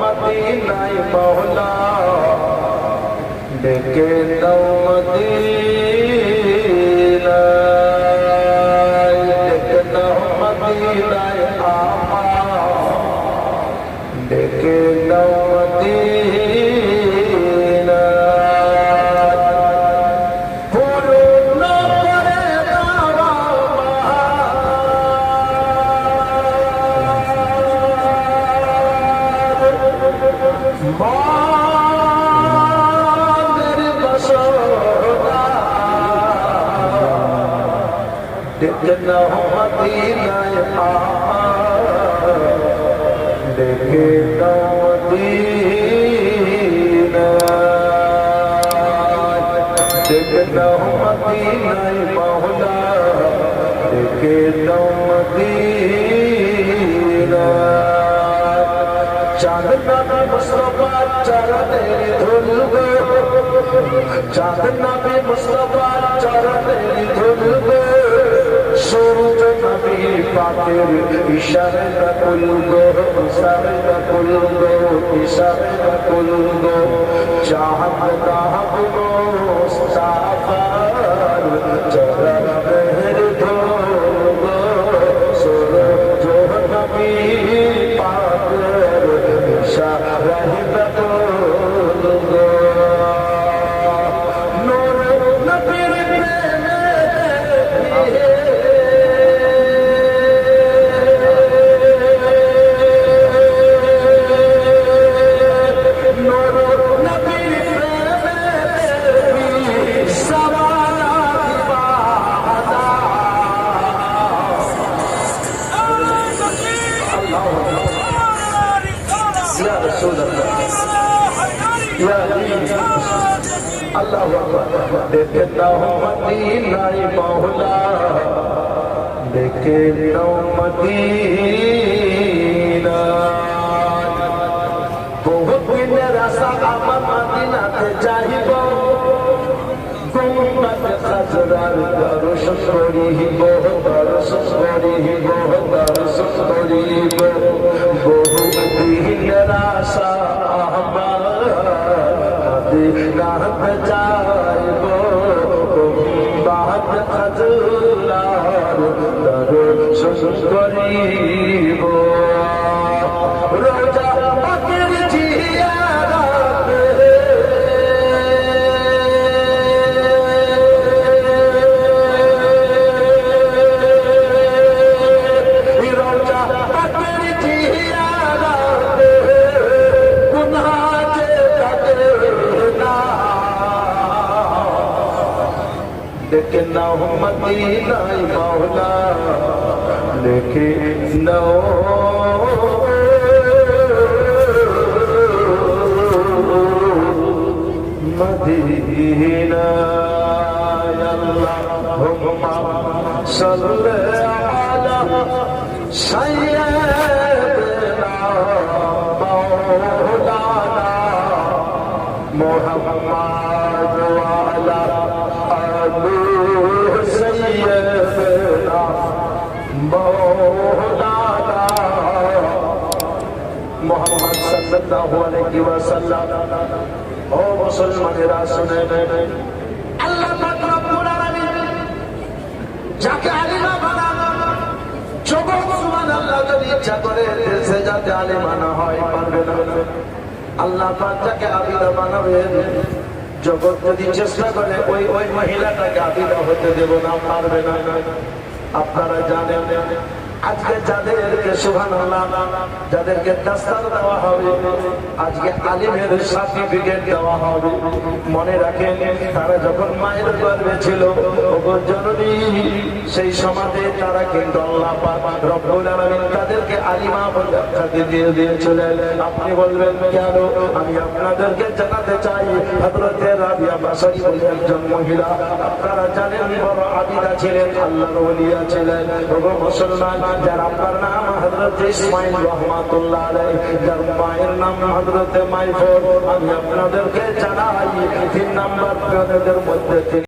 মদিনায় মহলা ডেকে দাও মদিনায় দেখল মদিনায় আমা ডেকে ডেকে নাও মদিনায় ডেকে নাও মদিনায় ডেকে নাও মদিনায় মহলা ডেকে নাও মদিনায় চাঁদ নামে মুস্তফা চরণে ধুলব চাঁদ নামে মুস্তফা চরণে ধুলব সূর্য সূর্য নবী পাকের ইশারে কুলব নূর নবীর প্রেমে या रसूल अल्लाह या अल्लाह देखता हूँ मदीना ही मौला देखता हूँ मदीना बहुत दिन रसा आमा मदीना ते चाहिब মদিনাতে দেখে নাও মদিনায় মাওলা দেখে নাও। মদিনায় আল্লাহুম্মা সাল্লি আলা সাইয়্যিদিনা সাল্লাল্লাহু আলাইহি ওয়াসাল্লাম। ও মুসলমানেরা শুনেন। আল্লাহ পাক আপনারা জানেন আজকে যাদেরকে সুহান যাদেরকে দাস্তান দেওয়া হবে, আজকে আলিমের সার্টিফিকেট দেওয়া হবে। মনে রাখেন, তারা যখন মায়ের গর্ভে ছিল, ওগো জননী সেই সমাজে তারা কিন্তু তাদেরকে আলিমা বলে দিয়ে দিয়েছিলেন। আপনি বলবেন, কেন? আমি আপনাদেরকে জানাতে চাই। ছিলেন ছিলেন যার আমি আপনাদেরকে জানাই, তিন নাম্বার মধ্যে